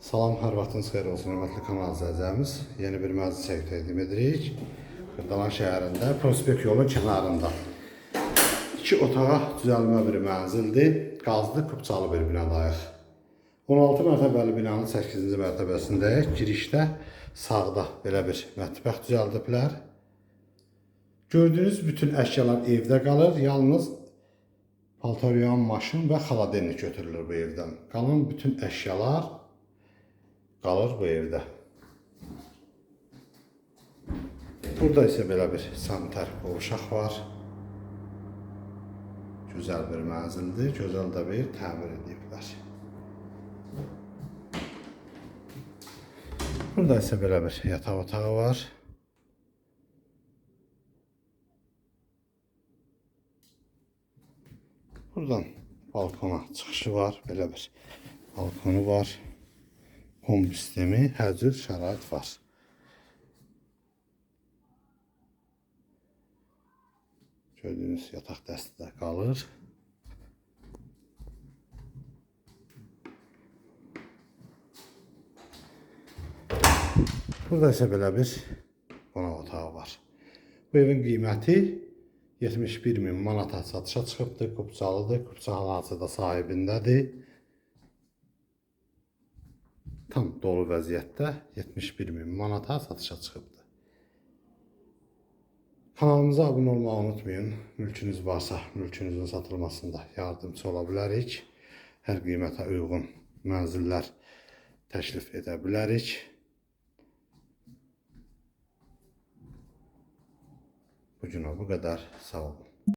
Salam, hər vaxtınız xeyir olsun, hörmətli kanal izləyicilərimiz. Yeni bir məclis çək təqdim edirik. Qırdalan şəhərində, Prospekt yolun kənarında. İki otağa düzəlmə bir mənzildir. Qazlı, kubçalı bir binadayıq. 16 mərtəbəli binanın 8-ci mərtəbəsindəyik. Girişdə sağda belə bir mətbəx düzəldiblər. Gördüyünüz bütün əşyalar evdə qalır. Yalnız paltaryan maşın və xaladelnik götürülür bu evdən. Qalan bütün əşyalar qalır bu evdə. Burada isə belə bir sanitar qovşaq var. Gözəl bir mənzildir, gözəl də bir təmir ediblər. Burada isə belə bir yataq otağı var. Buradan balkona çıxışı var, belə bir balkonu var. Kombi sistemi, hər cür şərait var. Gördüyünüz yataq dəsti də qalır. Burada isə belə bir qonaq otağı var. Bu evin qiyməti 71 min manata satışa çıxıbdır, Qubçalıdır, Qubça hal-hazırda sahibindədir. Tam dolu vəziyyətdə 71 min manata satışa çıxıbdır. Kanalımıza abunə olmağı unutmayın. Mülkünüz varsa, mülkünüzün satılmasında yardımcı ola bilərik. Hər qiymətə uyğun mənzillər təklif edə bilərik. Bugünə bu qədər. Sağ olun.